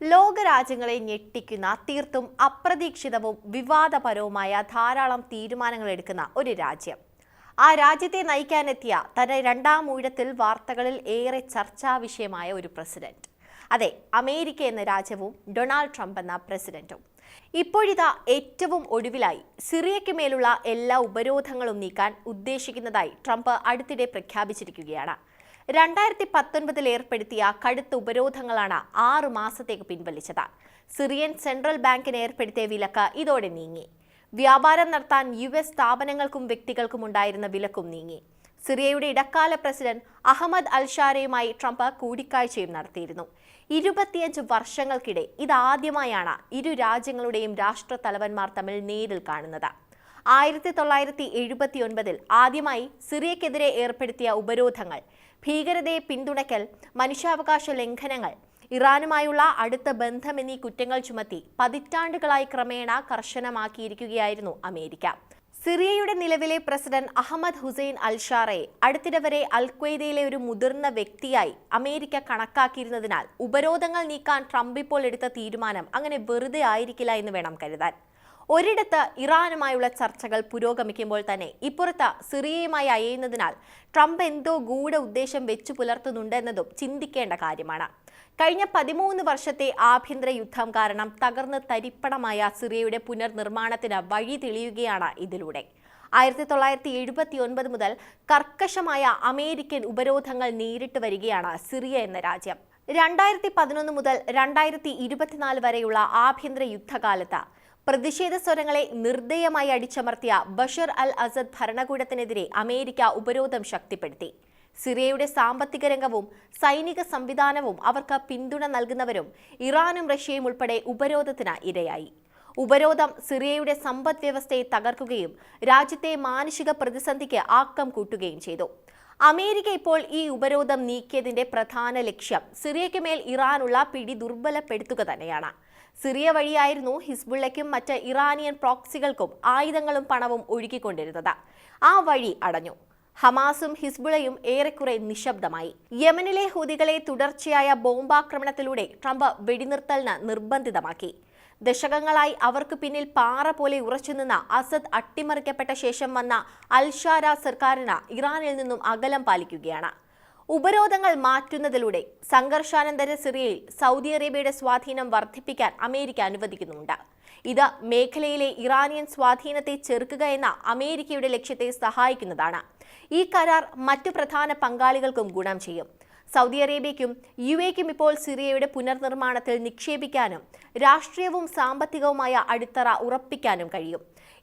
ലോകരാജ്യങ്ങളെ ഞെട്ടിക്കുന്ന തീർത്തും അപ്രതീക്ഷിതവും വിവാദപരവുമായ ധാരാളം തീരുമാനങ്ങൾ എടുക്കുന്ന ഒരു രാജ്യം. ആ രാജ്യത്തെ നയിക്കാനെത്തിയ തന്റെ രണ്ടാം ഊഴത്തിൽ വാർത്തകളിൽ ഏറെ ചർച്ചാ വിഷയമായ ഒരു പ്രസിഡന്റ്. അതെ അമേരിക്ക എന്ന രാജ്യവും ഡൊണാൾഡ് ട്രംപ് എന്ന പ്രസിഡന്റും. ഇപ്പോഴിതാ ഏറ്റവും ഒടുവിലായി സിറിയയ്ക്ക് മേലുള്ള എല്ലാ ഉപരോധങ്ങളും നീക്കാൻ ഉദ്ദേശിക്കുന്നതായി ട്രംപ് അടുത്തിടെ പ്രഖ്യാപിച്ചിരിക്കുകയാണ്. രണ്ടായിരത്തി പത്തൊൻപതിൽ ഏർപ്പെടുത്തിയ കടുത്ത ഉപരോധങ്ങളാണ് ആറു മാസത്തേക്ക് പിൻവലിച്ചത്. സിറിയൻ സെൻട്രൽ ബാങ്കിന് ഏർപ്പെടുത്തിയ വിലക്ക് ഇതോടെ നീങ്ങി. വ്യാപാരം നടത്താൻ യു എസ് സ്ഥാപനങ്ങൾക്കും വ്യക്തികൾക്കും ഉണ്ടായിരുന്ന വിലക്കും നീങ്ങി. സിറിയയുടെ ഇടക്കാല പ്രസിഡന്റ് അഹമ്മദ് അൽഷാരയുമായി ട്രംപ് കൂടിക്കാഴ്ചയും നടത്തിയിരുന്നു. ഇരുപത്തിയഞ്ച് വർഷങ്ങൾക്കിടെ ഇതാദ്യമായാണ് ഇരു രാജ്യങ്ങളുടെയും രാഷ്ട്ര തലവന്മാർ തമ്മിൽ നേരിൽ കാണുന്നത്. ആയിരത്തി തൊള്ളായിരത്തി എഴുപത്തി ഒൻപതിൽ ആദ്യമായി സിറിയക്കെതിരെ ഏർപ്പെടുത്തിയ ഉപരോധങ്ങൾ ഭീകരതയെ പിന്തുണയ്ക്കൽ മനുഷ്യാവകാശ ലംഘനങ്ങൾ ഇറാനുമായുള്ള അടുത്ത ബന്ധം എന്നീ കുറ്റങ്ങൾ ചുമത്തി പതിറ്റാണ്ടുകളായി ക്രമേണ കർശനമാക്കിയിരിക്കുകയായിരുന്നു അമേരിക്ക. സിറിയയുടെ നിലവിലെ പ്രസിഡന്റ് അഹമ്മദ് ഹുസൈൻ അൽഷാറയെ അടുത്തിടെ വരെ അൽക്വയ്ദയിലെ ഒരു മുതിർന്ന വ്യക്തിയായി അമേരിക്ക കണക്കാക്കിയിരുന്നതിനാൽ ഉപരോധങ്ങൾ നീക്കാൻ ട്രംപ് ഇപ്പോൾ എടുത്ത തീരുമാനം അങ്ങനെ വെറുതെ ആയിരിക്കില്ല എന്ന് വേണം കരുതാൻ. ഒരിടത്ത് ഇറാനുമായുള്ള ചർച്ചകൾ പുരോഗമിക്കുമ്പോൾ തന്നെ ഇപ്പുറത്ത് സിറിയയുമായി അയയുന്നതിനാൽ ട്രംപ് എന്തോ ഗൂഢ ഉദ്ദേശം വെച്ചു പുലർത്തുന്നുണ്ടെന്നതും ചിന്തിക്കേണ്ട കാര്യമാണ്. കഴിഞ്ഞ പതിമൂന്ന് വർഷത്തെ ആഭ്യന്തര യുദ്ധം കാരണം തകർന്ന് തരിപ്പണമായ സിറിയയുടെ പുനർനിർമ്മാണത്തിന് വഴി തെളിയുകയാണ് ഇതിലൂടെ. ആയിരത്തി തൊള്ളായിരത്തി എഴുപത്തി ഒൻപത് മുതൽ കർക്കശമായ അമേരിക്കൻ ഉപരോധങ്ങൾ നേരിട്ട് വരികയാണ് സിറിയ എന്ന രാജ്യം. രണ്ടായിരത്തി പതിനൊന്ന് മുതൽ രണ്ടായിരത്തി ഇരുപത്തിനാല് വരെയുള്ള ആഭ്യന്തര യുദ്ധകാലത്ത് പ്രതിഷേധ സ്വരങ്ങളെ നിർദ്ദയമായി അടിച്ചമർത്തിയ ബഷർ അൽ അസദ് ഭരണകൂടത്തിനെതിരെ അമേരിക്ക ഉപരോധം ശക്തിപ്പെടുത്തി. സിറിയയുടെ സാമ്പത്തിക രംഗവും സൈനിക സംവിധാനവും അവർക്ക് പിന്തുണ നൽകുന്നവരും ഇറാനും റഷ്യയും ഉൾപ്പെടെ ഉപരോധത്തിന് ഇരയായി. ഉപരോധം സിറിയയുടെ സമ്പദ് വ്യവസ്ഥയെ തകർക്കുകയും രാജ്യത്തെ മാനുഷിക പ്രതിസന്ധിക്ക് ആക്കം കൂട്ടുകയും ചെയ്തു. അമേരിക്ക ഇപ്പോൾ ഈ ഉപരോധം നീക്കിയതിന്റെ പ്രധാന ലക്ഷ്യം സിറിയയ്ക്ക് മേൽ ഇറാനുള്ള പിടി ദുർബലപ്പെടുത്തുക തന്നെയാണ്. സിറിയ വഴിയായിരുന്നു ഹിസ്ബുള്ളയ്ക്കും മറ്റ് ഇറാനിയൻ പ്രോക്സികൾക്കും ആയുധങ്ങളും പണവും ഒഴുകിക്കൊണ്ടിരുന്നത്. ആ വഴി അടഞ്ഞു. ഹമാസും ഹിസ്ബുളയും ഏറെക്കുറെ നിശബ്ദമായി. യമനിലെ ഹൂതികളെ തുടർച്ചയായ ബോംബാക്രമണത്തിലൂടെ ട്രംപ് വെടിനിർത്തലിന് നിർബന്ധിതമാക്കി. ദശകങ്ങളായി അവർക്ക് പിന്നിൽ പാറ പോലെ ഉറച്ചുനിന്ന അസദ് അട്ടിമറിക്കപ്പെട്ട ശേഷം വന്ന അൽഷാര സർക്കാരിന് ഇറാനിൽ നിന്നും അകലം പാലിക്കുകയാണ്. ഉപരോധങ്ങൾ മാറ്റുന്നതിലൂടെ സംഘർഷാനന്തര സിറിയയിൽ സൗദി അറേബ്യയുടെ സ്വാധീനം വർദ്ധിപ്പിക്കാൻ അമേരിക്ക അനുവദിക്കുന്നുണ്ട് ഇത് മേഖലയിലെ ഇറാനിയൻ സ്വാധീനത്തെ ചെറുക്കുക എന്ന അമേരിക്കയുടെ ലക്ഷ്യത്തെ സഹായിക്കുന്നതാണ്. ഈ കരാർ മറ്റു പ്രധാന പങ്കാളികൾക്കും ഗുണം ചെയ്യും. സൗദി അറേബ്യയ്ക്കും യു എക്കും ഇപ്പോൾ സിറിയയുടെ പുനർനിർമ്മാണത്തിൽ നിക്ഷേപിക്കാനും രാഷ്ട്രീയവും സാമ്പത്തികവുമായ അടിത്തറ ഉറപ്പിക്കാനും കഴിയും.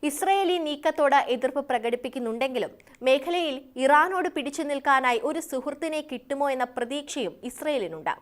ഇസ്രയേലി നീക്കത്തോട് എതിർപ്പ് പ്രകടിപ്പിക്കുന്നുണ്ടെങ്കിലും മേഖലയിൽ ഇറാനോട് പിടിച്ചു നിൽക്കാനായി ഒരു സുഹൃത്തിനെ കിട്ടുമോ എന്ന പ്രതീക്ഷയും ഇസ്രയേലിനുണ്ട്.